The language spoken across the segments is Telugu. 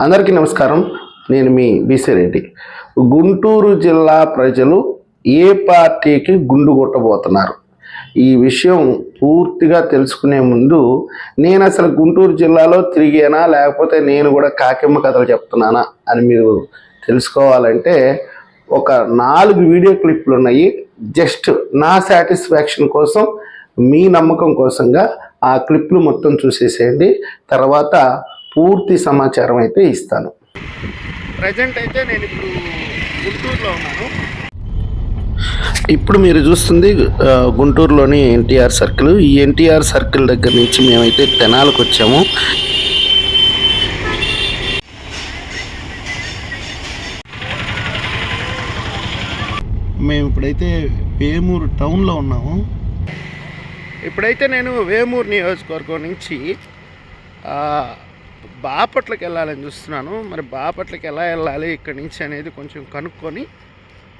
అందరికీ నమస్కారం. నేను మీ బీసీ రెడ్డి. గుంటూరు జిల్లా ప్రజలు ఏ పార్టీకి గుండు కొట్టబోతున్నారు? ఈ విషయం పూర్తిగా తెలుసుకునే ముందు నేను అసలు గుంటూరు జిల్లాలో తిరిగానా? లేకపోతే నేను కూడా కాకిమ్మ కథలు చెప్తున్నానా? అని మీరు తెలుసుకోవాలంటే ఒక నాలుగు వీడియో క్లిప్లు ఉన్నాయి. జస్ట్ నా సాటిస్ఫాక్షన్ కోసం మీ నమ్మకం కోసంగా ఆ క్లిప్లు మొత్తం చూసేసేయండి. తర్వాత పూర్తి సమాచారం అయితే ఇస్తాను. ప్రజెంట్ అయితే నేను ఇప్పుడు గుంటూరులో ఉన్నాను. ఇప్పుడు మీరు చూస్తుంది గుంటూరులోని ఎన్టీఆర్ సర్కిల్. ఈ ఎన్టీఆర్ సర్కిల్ దగ్గర నుంచి మేమైతే తెనాలకు వచ్చాము. మేము ఇప్పుడైతే వేమూరు టౌన్లో ఉన్నాము. ఇప్పుడైతే నేను వేమూరు నియోజకవర్గం నుంచి ఆ, బాపట్లకి వెళ్ళాలని చూస్తున్నాను. మరి బాపట్లకి ఎలా వెళ్ళాలి ఇక్కడి నుంచి అనేది కొంచెం కనుక్కొని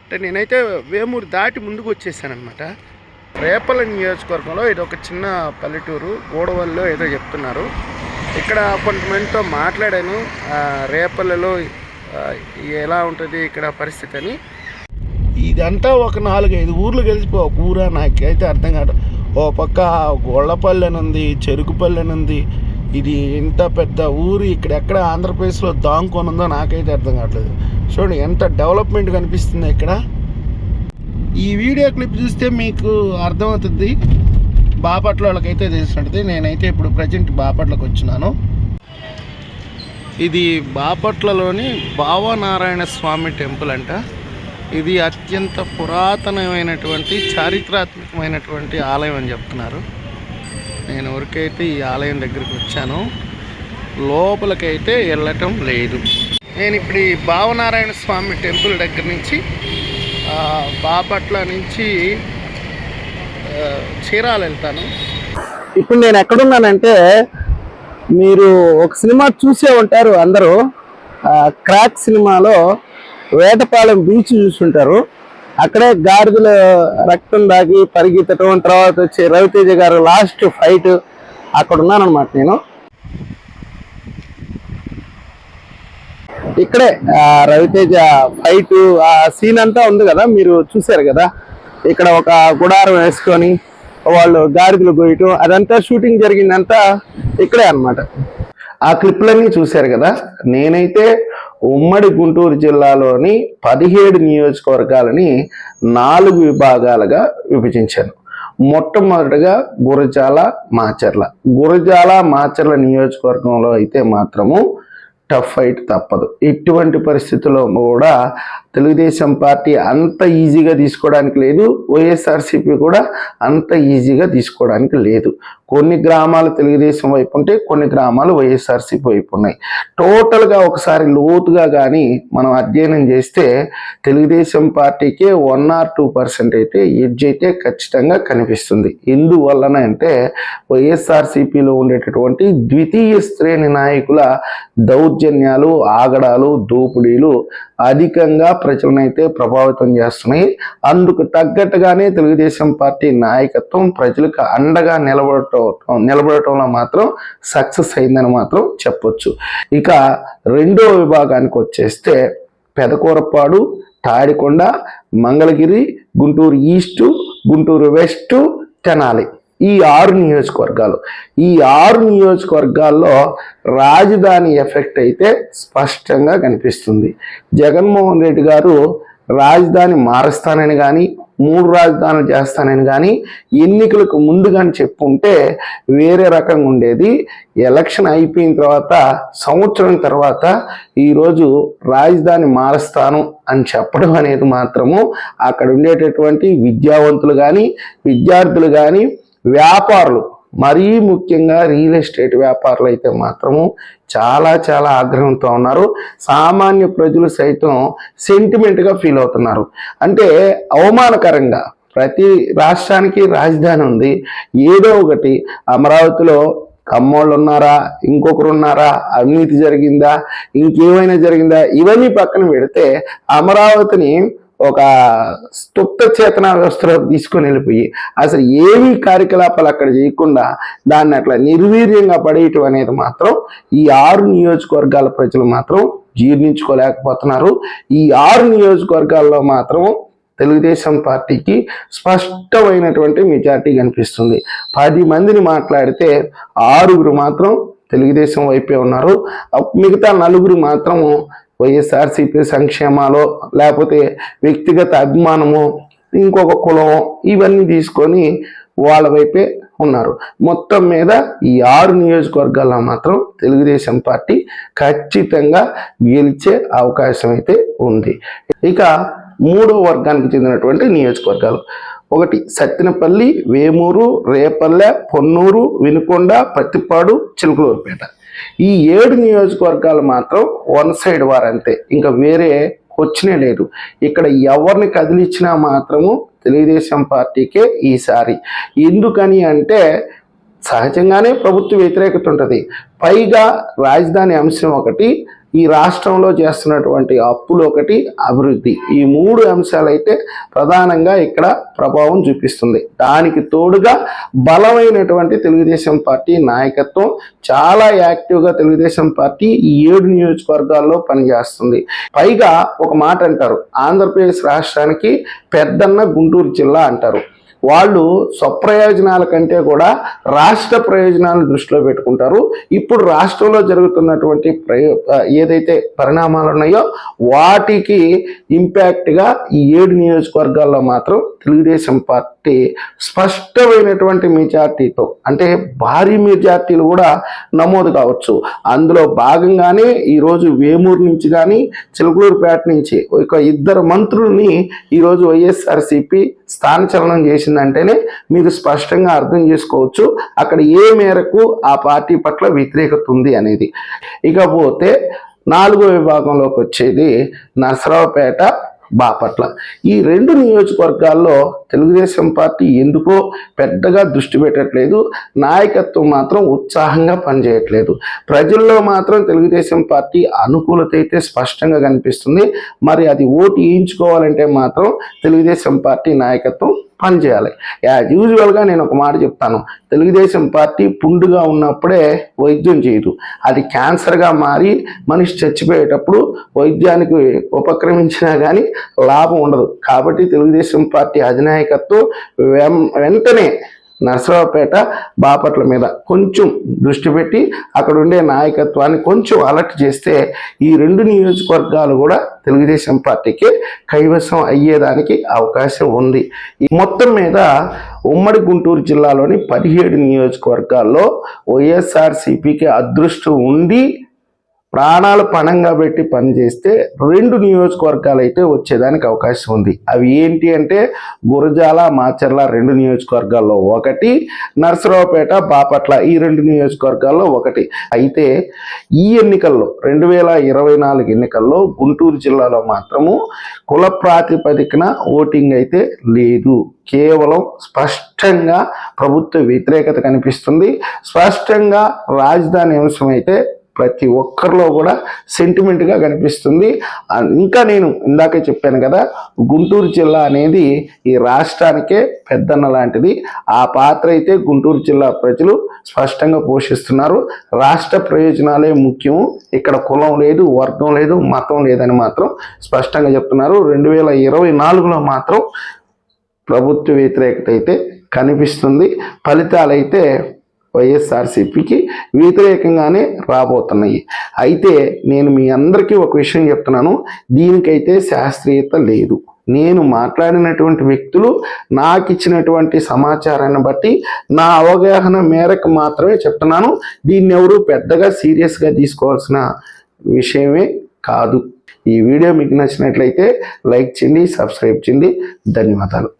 అంటే నేనైతే వేమూరు దాటి ముందుకు వచ్చేసానమాట రేపల నియోజకవర్గంలో ఇది ఒక చిన్న పల్లెటూరు గోడవల్లో ఏదో చెప్తున్నారు. ఇక్కడ కొంతమందితో మాట్లాడాను. రేపలలో రేపల్లలో ఎలా ఉంటుంది ఇక్కడ పరిస్థితి అని. ఇదంతా ఒక నాలుగైదు ఊర్లు కలిసిపో ఒక ఊరా? నాకైతే అర్థం కాదు ఓ పక్క గొళ్ళపల్లి అని ఉంది చెరుకుపల్లి అని ఉంది ఇది ఎంత పెద్ద ఊరు ఇక్కడ ఎక్కడ ఆంధ్రప్రదేశ్లో దాంకొని ఉందో నాకైతే అర్థం కావట్లేదు. చూడండి ఎంత డెవలప్మెంట్ కనిపిస్తుంది ఇక్కడ. ఈ వీడియో క్లిప్ చూస్తే మీకు అర్థమవుతుంది. బాపట్ల వాళ్ళకైతే తెలిసినట్టు నేనైతే ఇప్పుడు ప్రజెంట్ బాపట్లకు వచ్చినాను. ఇది బాపట్లలోని భావనారాయణ స్వామి టెంపుల్ అంట. ఇది అత్యంత పురాతనమైనటువంటి చారిత్రాత్మకమైనటువంటి ఆలయం అని చెప్తున్నారు. నేను ఎవరికైతే ఈ ఆలయం దగ్గరికి వచ్చాను. లోపలికైతే వెళ్ళటం లేదు. నేను ఇప్పుడు ఈ భావనారాయణ స్వామి టెంపుల్ దగ్గర నుంచి బాపట్ల నుంచి చీరాలు వెళ్తాను. ఇప్పుడు నేను ఎక్కడున్నానంటే మీరు ఒక సినిమా చూసే ఉంటారు అందరూ. క్రాక్ సినిమాలో వేటపాలెం బీచ్ చూసుంటారు. అక్కడే గాడిదలు రక్తం దాగి పరిగెత్తడం తర్వాత వచ్చి రవితేజ గారు లాస్ట్ ఫైట్ అక్కడ ఉన్నానమాట నేను. ఇక్కడే రవితేజ ఫైట్ ఆ సీన్ అంతా ఉంది కదా మీరు చూశారు కదా. ఇక్కడ ఒక గుడారం వేసుకొని వాళ్ళు గాడిదలు గోయటం అదంతా షూటింగ్ జరిగిందంతా ఇక్కడే అనమాట ఆ క్లిప్లన్నీ చూశారు కదా. నేనైతే ఉమ్మడి గుంటూరు జిల్లాలోని పదిహేడు నియోజకవర్గాలని నాలుగు విభాగాలుగా విభజించాను మొట్టమొదటిగా గురజాల మాచర్ల. గురజాల మాచర్ల నియోజకవర్గంలో అయితే మాత్రము టఫ్ ఫైట్ తప్పదు. ఇటువంటి పరిస్థితుల్లో కూడా తెలుగుదేశం పార్టీ అంత ఈజీగా తీసుకోవడానికి లేదు. వైఎస్ఆర్సీపీ కూడా అంత ఈజీగా తీసుకోవడానికి లేదు. కొన్ని గ్రామాలు తెలుగుదేశం వైపు ఉంటే కొన్ని గ్రామాలు వైఎస్ఆర్సీపీ వైపు ఉన్నాయి. టోటల్గా ఒకసారి లోతుగా కానీ మనం అధ్యయనం చేస్తే తెలుగుదేశం పార్టీకే వన్ ఆర్ టూ పర్సెంట్ అయితే ఎడ్జ్ అయితే ఖచ్చితంగా కనిపిస్తుంది. ఎందువలన అంటే వైఎస్ఆర్సీపీలో ఉండేటటువంటి ద్వితీయ శ్రేణి నాయకుల దౌర్జన్యాలు ఆగడాలు దోపిడీలు అధికంగా ప్రజలనైతే ప్రభావితం చేస్తున్నాయి. అందుకు తగ్గట్టుగానే తెలుగుదేశం పార్టీ నాయకత్వం ప్రజలకు అండగా నిలబడటం నిలబడటంలో మాత్రం సక్సెస్ అయిందని మాత్రం చెప్పొచ్చు. ఇక రెండో విభాగానికి వచ్చేస్తే పెదకూరపాడు తాడికొండ మంగళగిరి గుంటూరు ఈస్టు గుంటూరు వెస్టు తెనాలి. ఈ ఆరు నియోజకవర్గాలు. ఈ ఆరు నియోజకవర్గాల్లో రాజధాని ఎఫెక్ట్ అయితే స్పష్టంగా కనిపిస్తుంది. జగన్మోహన్ రెడ్డి గారు రాజధాని మారుస్తానని కానీ మూడు రాజధానులు చేస్తానని కానీ ఎన్నికలకు ముందుగాని చెప్పుంటే వేరే రకంగా ఉండేది. ఎలక్షన్ అయిపోయిన తర్వాత సంవత్సరం తర్వాత ఈరోజు రాజధాని మారుస్తాను అని చెప్పడం అనేది మాత్రము అక్కడ ఉండేటటువంటి విద్యావంతులు కానీ విద్యార్థులు కానీ వ్యాపారులు మరీ ముఖ్యంగా రియల్ ఎస్టేట్ వ్యాపారులు అయితే మాత్రము చాలా చాలా ఆగ్రహంతో ఉన్నారు. సామాన్య ప్రజలు సైతం సెంటిమెంట్గా ఫీల్ అవుతున్నారు. అంటే అవమానకరంగా ప్రతి రాష్ట్రానికి రాజధాని ఉంది. ఏదో ఒకటి అమరావతిలో కమ్మోళ్ళు ఉన్నారా ఇంకొకరు ఉన్నారా అవినీతి జరిగిందా ఇంకేమైనా జరిగిందా ఇవన్నీ పక్కన పెడితే అమరావతిని ఒక స్తుప్త చేతన వ్యవస్థలో తీసుకొని వెళ్ళిపోయి అసలు ఏమీ కార్యకలాపాలు అక్కడ చేయకుండా దాన్ని అట్లా నిర్వీర్యంగా పడేయటం అనేది మాత్రం ఈ ఆరు నియోజకవర్గాల ప్రజలు మాత్రం జీర్ణించుకోలేకపోతున్నారు. ఈ ఆరు నియోజకవర్గాల్లో మాత్రం తెలుగుదేశం పార్టీకి స్పష్టమైనటువంటి మెజార్టీ కనిపిస్తుంది. పది మందిని మాట్లాడితే ఆరుగురు మాత్రం తెలుగుదేశం వైపే ఉన్నారు. మిగతా నలుగురు మాత్రము వైఎస్ఆర్సీపీ సంక్షేమాలో లేకపోతే వ్యక్తిగత అభిమానము ఇంకొక కులం ఇవన్నీ తీసుకొని వాళ్ళ వైపే ఉన్నారు. మొత్తం మీద ఈ ఆరు నియోజకవర్గాల్లో మాత్రం తెలుగుదేశం పార్టీ ఖచ్చితంగా గెలిచే అవకాశం అయితే ఉంది. ఇక మూడో వర్గానికి చెందినటువంటి నియోజకవర్గాలు. ఒకటి సత్తినపల్లి వేమూరు రేపల్లె పొన్నూరు వినుకొండ పత్తిపాడు చిలుకలూరుపేట. ఈ ఏడు నియోజకవర్గాలు మాత్రం వన్ సైడ్ వారంతే ఇంకా వేరే వచ్చినే లేదు. ఇక్కడ ఎవరిని కదిలిచ్చినా మాత్రము తెలుగుదేశం పార్టీకే ఈసారి. ఎందుకని అంటే సహజంగానే ప్రభుత్వ వ్యతిరేకత ఉంటుంది. పైగా రాజధాని అంశం ఒకటి ఈ రాష్ట్రంలో చేస్తున్నటువంటి అప్పులు ఒకటి అభివృద్ధి. ఈ మూడు అంశాలైతే ప్రధానంగా ఇక్కడ ప్రభావం చూపిస్తుంది. దానికి తోడుగా బలమైనటువంటి తెలుగుదేశం పార్టీ నాయకత్వం చాలా యాక్టివ్గా తెలుగుదేశం పార్టీ ఈ ఏడు నియోజకవర్గాల్లో పనిచేస్తుంది. పైగా ఒక మాట అంటారు ఆంధ్రప్రదేశ్ రాష్ట్రానికి పెద్దన్న గుంటూరు జిల్లా అంటారు. వాళ్ళు స్వప్రయోజనాల కంటే కూడా రాష్ట్ర ప్రయోజనాలను దృష్టిలో పెట్టుకుంటారు. ఇప్పుడు రాష్ట్రంలో జరుగుతున్నటువంటి ప్రయో ఏదైతే పరిణామాలు ఉన్నాయో వాటికి ఇంపాక్ట్గా ఈ ఏడు నియోజకవర్గాల్లో మాత్రం తెలుగుదేశం పార్టీ స్పష్టమైనటువంటి మెజార్టీతో అంటే భారీ మెజార్టీలు కూడా నమోదు కావచ్చు. అందులో భాగంగానే ఈరోజు వేమూరు నుంచి కానీ చిలకలూరుపేట నుంచి ఒక ఇద్దరు మంత్రుల్ని ఈరోజు వైఎస్ఆర్సిపి స్థానచలనం చేసిందంటేనే మీరు స్పష్టంగా అర్థం చేసుకోవచ్చు. అక్కడ ఏ మేరకు ఆ పార్టీ పట్ల వ్యతిరేకత ఉంది అనేది. ఇకపోతే నాలుగో విభాగంలోకి వచ్చేది నరసరావుపేట బాపట్ల. ఈ రెండు నియోజకవర్గాల్లో తెలుగుదేశం పార్టీ ఎందుకో పెద్దగా దృష్టి పెట్టట్లేదు నాయకత్వం మాత్రం ఉత్సాహంగా పనిచేయట్లేదు. ప్రజల్లో మాత్రం తెలుగుదేశం పార్టీ అనుకూలత అయితే స్పష్టంగా కనిపిస్తుంది. మరి అది ఓటు వేయించుకోవాలంటే మాత్రం తెలుగుదేశం పార్టీ నాయకత్వం పనిచేయాలి. యాజ్ యూజువల్గా నేను ఒక మాట చెప్తాను. తెలుగుదేశం పార్టీ పుండుగా ఉన్నప్పుడే వైద్యం చేయదు. అది క్యాన్సర్గా మారి మనిషి చచ్చిపోయేటప్పుడు వైద్యానికి ఉపక్రమించినా కానీ లాభం ఉండదు. కాబట్టి తెలుగుదేశం పార్టీ అధినాయకత్వం వెం- వెంటనే నరసరావుపేట బాపట్ల మీద కొంచెం దృష్టి పెట్టి అక్కడ ఉండే నాయకత్వాన్ని కొంచెం అలర్ట్ చేస్తే ఈ రెండు నియోజకవర్గాలు కూడా తెలుగుదేశం పార్టీకి కైవసం అయ్యేదానికి అవకాశం ఉంది. మొత్తం మీద ఉమ్మడి గుంటూరు జిల్లాలోని పదిహేడు నియోజకవర్గాల్లో వైఎస్ఆర్సీపీకి అదృష్టం ఉండి ప్రాణాలు పణంగా పెట్టి పనిచేస్తే రెండు నియోజకవర్గాలు అయితే వచ్చేదానికి అవకాశం ఉంది. అవి ఏంటి అంటే గురజాల మాచర్ల రెండు నియోజకవర్గాల్లో ఒకటి నర్సరావుపేట బాపట్ల ఈ రెండు నియోజకవర్గాల్లో ఒకటి. అయితే ఈ ఎన్నికల్లో రెండు వేల ఇరవై నాలుగు ఎన్నికల్లో గుంటూరు జిల్లాలో మాత్రము కుల ప్రాతిపదికన ఓటింగ్ అయితే లేదు. కేవలం స్పష్టంగా ప్రభుత్వ వ్యతిరేకత కనిపిస్తుంది. స్పష్టంగా రాజధాని అంశం అయితే ప్రతి ఒక్కరిలో కూడా సెంటిమెంట్గా కనిపిస్తుంది. ఇంకా నేను ఇందాకే చెప్పాను కదా గుంటూరు జిల్లా అనేది ఈ రాష్ట్రానికే పెద్దన్న లాంటిది. ఆ పాత్ర అయితే గుంటూరు జిల్లా ప్రజలు స్పష్టంగా పోషిస్తున్నారు. రాష్ట్ర ప్రయోజనాలే ముఖ్యం. ఇక్కడ కులం లేదు వర్గం లేదు మతం లేదని మాత్రం స్పష్టంగా చెప్తున్నారు. రెండు వేల ఇరవై నాలుగులో మాత్రం ప్రభుత్వ వ్యతిరేకత అయితే కనిపిస్తుంది. ఫలితాలు అయితే వైఎస్ఆర్సీపీకి వ్యతిరేకంగానే రాబోతున్నాయి. అయితే నేను మీ అందరికీ ఒక విషయం చెప్తున్నాను. దీనికైతే శాస్త్రీయత లేదు. నేను మాట్లాడినటువంటి వ్యక్తులు నాకు ఇచ్చినటువంటి సమాచారాన్ని బట్టి నా అవగాహన మేరకు మాత్రమే చెప్తున్నాను. దీన్ని ఎవరు పెద్దగా సీరియస్గా తీసుకోవాల్సిన విషయమే కాదు. ఈ వీడియో మీకు నచ్చినట్లయితే లైక్ చేయండి సబ్స్క్రైబ్ చేయండి. ధన్యవాదాలు.